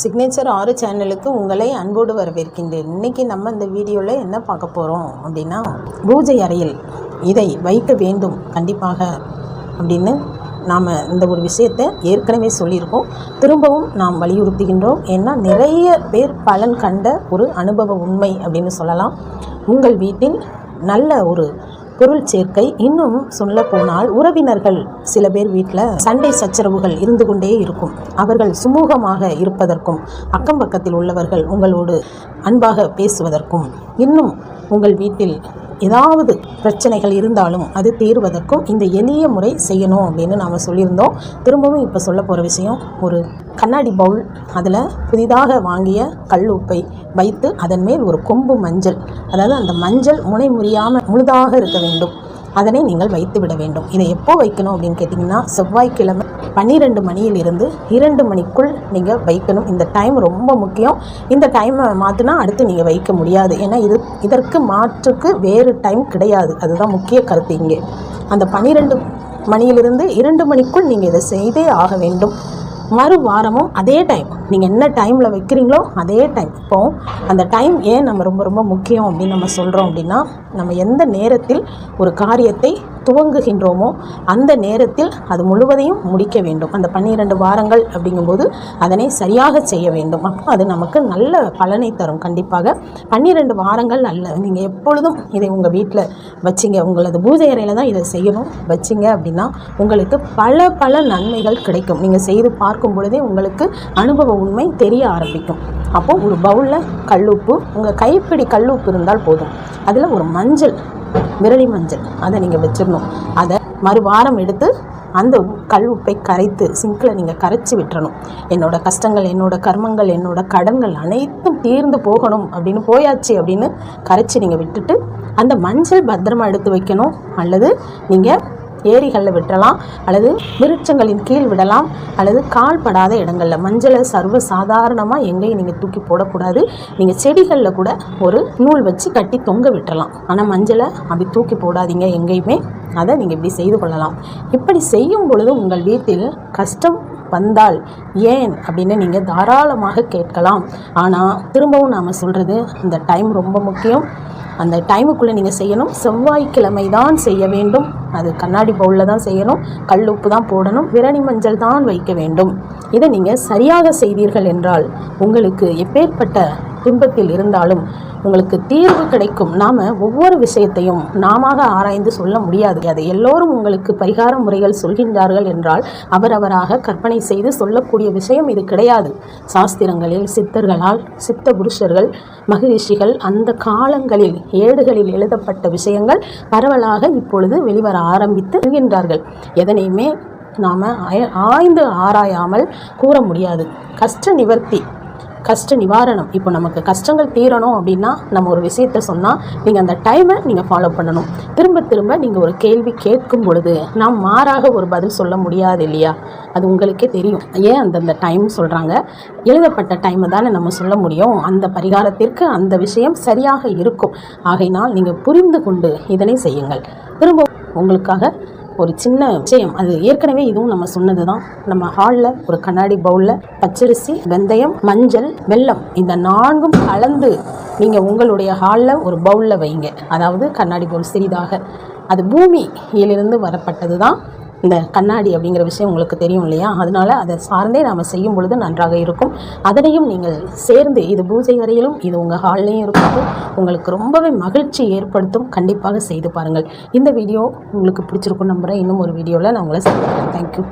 Signature ஆறு சேனலுக்கு உங்களை அன்போடு வரவேற்கின்றேன். இன்றைக்கி நம்ம இந்த வீடியோவில் என்ன பார்க்க போகிறோம் அப்படின்னா பூஜை அறையில் இதை வைக்க வேண்டும் கண்டிப்பாக அப்படின்னு நாம் இந்த ஒரு விஷயத்தை ஏற்கனவே சொல்லியிருக்கோம். திரும்பவும் நாம் வலியுறுத்துகின்றோம். ஏன்னா நிறைய பேர் பலன் கண்ட ஒரு அனுபவ உண்மை அப்படின்னு சொல்லலாம். உங்கள் வீட்டில் நல்ல ஒரு பொருள் சேர்க்கை இன்னும் சொல்ல போனால் உறவினர்கள் சில பேர் வீட்டில் சண்டை சச்சரவுகள் இருந்து கொண்டே இருக்கும். அவர்கள் சுமூகமாக இருப்பதற்கும் அக்கம் பக்கத்தில் உள்ளவர்கள் உங்களோடு அன்பாக பேசுவதற்கும் இன்னும் உங்கள் வீட்டில் ஏதாவது பிரச்சனைகள் இருந்தாலும் அது தீர்வதற்கும் இந்த எளிய முறை செய்யணும் அப்படின்னு நாம் சொல்லியிருந்தோம். திரும்பவும் இப்போ சொல்ல போகிற விஷயம் ஒரு கண்ணாடி பவுல் அதில் புதிதாக வாங்கிய கல் உப்பை வைத்து அதன் மேல் ஒரு கொம்பு மஞ்சள். அதாவது அந்த மஞ்சள் முனை முறியாமல் முழுதாக இருக்க வேண்டும். அதனை நீங்கள் வைத்து விட வேண்டும். இதை எப்போ வைக்கணும் அப்படின்னு கேட்டிங்கன்னா செவ்வாய்க்கிழமை பன்னிரெண்டு மணியிலிருந்து இரண்டு மணிக்குள் நீங்கள் வைக்கணும். இந்த டைம் ரொம்ப முக்கியம். இந்த டைமை மாற்றினா அடுத்து நீங்கள் வைக்க முடியாது. ஏன்னா இது இதற்கு மாற்றுக்கு வேறு டைம் கிடையாது. அதுதான் முக்கிய கருத்து இங்கே. அந்த பன்னிரெண்டு மணியிலிருந்து இரண்டு மணிக்குள் நீங்கள் இதை செய்தே ஆக வேண்டும். மறு வாரமும் அதே டைம் நீங்கள் என்ன டைமில் வைக்கிறீங்களோ அதே டைம் இப்போ அந்த டைம் ஏன் நம்ம ரொம்ப ரொம்ப முக்கியம் அப்படின்னு நம்ம சொல்கிறோம் அப்படின்னா நம்ம எந்த நேரத்தில் ஒரு காரியத்தை துவங்குகின்றோமோ அந்த நேரத்தில் அது முழுவதையும் முடிக்க வேண்டும். அந்த பன்னிரெண்டு வாரங்கள் அப்படிங்கும்போது அதனை சரியாக செய்ய வேண்டும். அப்போ அது நமக்கு நல்ல பலனை தரும். கண்டிப்பாக பன்னிரெண்டு வாரங்கள் அல்ல. நீங்கள் எப்பொழுதும் இதை உங்கள் வீட்டில் வச்சிங்க. உங்களது பூஜை அறையில் தான் இதை செய்யணும். வச்சிங்க அப்படின்னா உங்களுக்கு பல பல நன்மைகள் கிடைக்கும். நீங்கள் செய்து பார்க்கும் பொழுதே உங்களுக்கு அனுபவ உண்மை தெரிய ஆரம்பிக்கும். அப்போ ஒரு பவுலில் கல்லுப்பு உங்கள் கைப்பிடி கல்லுப்பு இருந்தால் போதும். அதில் ஒரு மஞ்சள் விரலி மஞ்சள் அதை நீங்கள் வச்சிடணும். அதை மறு வாரம் எடுத்து அந்த கல் உப்பை கரைத்து சிங்கில் நீங்கள் கரைச்சி விட்டுறணும். என்னோடய கஷ்டங்கள் என்னோடய கர்மங்கள் என்னோடய கடன்கள் அனைத்தும் தீர்ந்து போகணும் அப்படின்னு போயாச்சு அப்படின்னு கரைச்சி நீங்கள் விட்டுட்டு அந்த மஞ்சள் பத்திரமா எடுத்து வைக்கணும். அல்லது நீங்கள் ஏரிகளில் விட்டலாம் அல்லது விருட்சங்களின் கீழ் விடலாம் அல்லது கால்படாத இடங்களில். மஞ்சளை சர்வ சாதாரணமாக எங்கேயும் நீங்கள் தூக்கி போடக்கூடாது. நீங்கள் செடிகளில் கூட ஒரு நூல் வச்சு கட்டி தொங்க விட்டுறலாம். ஆனால் மஞ்சளை அப்படி தூக்கி போடாதீங்க எங்கேயுமே. அதை நீங்கள் இப்படி செய்து கொள்ளலாம். இப்படி செய்யும் பொழுது உங்கள் வீட்டில் கஷ்டம் வந்தால் ஏன் அப்படின்னு நீங்கள் தாராளமாக கேட்கலாம். ஆனால் திரும்பவும் நாம் சொல்கிறது அந்த டைம் ரொம்ப முக்கியம். அந்த டைமுக்குள்ளே நீங்கள் செய்யணும். செவ்வாய்க்கிழமை தான் செய்ய வேண்டும். அது கண்ணாடி பவுலில் தான் செய்யணும். கல் உப்பு தான் போடணும். விரணி மஞ்சள் தான் வைக்க வேண்டும். இதை நீங்கள் சரியாக செய்தீர்கள் என்றால் உங்களுக்கு எப்பேற்பட்ட துன்பத்தில் இருந்தாலும் உங்களுக்கு தீர்வு கிடைக்கும். நாம் ஒவ்வொரு விஷயத்தையும் நாம ஆராய்ந்து சொல்ல முடியாது. அது எல்லோரும் உங்களுக்கு பரிகார முறைகள் சொல்கின்றார்கள் என்றால் அவரவராக கற்பனை செய்து சொல்லக்கூடிய விஷயம் இது கிடையாது. சாஸ்திரங்களில் சித்தர்களால் சித்த புருஷர்கள் மகரிஷிகள் அந்த காலங்களில் ஏடுகளில் எழுதப்பட்ட விஷயங்கள் பரவலாக இப்பொழுது வெளிவர ஆரம்பித்து வருகின்றார்கள். எதனையுமே நாம் ஆய்ந்து ஆராயாமல் கூற முடியாது. கஷ்ட நிவர்த்தி கஷ்ட நிவாரணம். இப்போ நமக்கு கஷ்டங்கள் தீரணும் அப்படின்னா நம்ம ஒரு விஷயத்த சொன்னால் நீங்கள் அந்த டைமை நீங்கள் ஃபாலோ பண்ணணும். திரும்ப திரும்ப நீங்கள் ஒரு கேள்வி கேட்கும் பொழுது நாம் மாறாக ஒரு பதில் சொல்ல முடியாது இல்லையா? அது உங்களுக்கே தெரியும். ஏன் அந்தந்த டைம் சொல்கிறாங்க எழுதப்பட்ட டைமை தானே நம்ம சொல்ல முடியும். அந்த பரிகாரத்திற்கு அந்த விஷயம் சரியாக இருக்கும். ஆகையினால் நீங்கள் புரிந்து கொண்டு இதனை செய்யுங்கள். திரும்ப உங்களுக்காக ஒரு சின்ன விஷயம். அது ஏற்கனவே இதுவும் நம்ம சொன்னது தான் நம்ம ஹாலில் ஒரு கண்ணாடி பவுலில் பச்சரிசி வெந்தயம் மஞ்சள் வெல்லம் இந்த நான்கும் கலந்து நீங்கள் உங்களுடைய ஹாலில் ஒரு பவுலில் வைங்க. அதாவது கண்ணாடி பவுல் சிறிதாக. அது பூமியிலிருந்து வரப்பட்டது தான் இந்த கண்ணாடி அப்படிங்கிற விஷயம் உங்களுக்கு தெரியும் இல்லையா? அதனால் அதை சார்ந்தே நாம் செய்யும் பொழுது நன்றாக இருக்கும். அதனையும் நீங்கள் சேர்ந்து இது பூஜை அறையிலும் இது உங்கள் ஹால்லையும் இருக்கும். உங்களுக்கு ரொம்பவே மகிழ்ச்சி ஏற்படுத்தும். கண்டிப்பாக செய்து பாருங்கள். இந்த வீடியோ உங்களுக்கு பிடிச்சிருக்கும் நம்புகிறேன் இன்னும் ஒரு வீடியோவில் நான் உங்களை சந்திக்கிறேன். தேங்க்யூ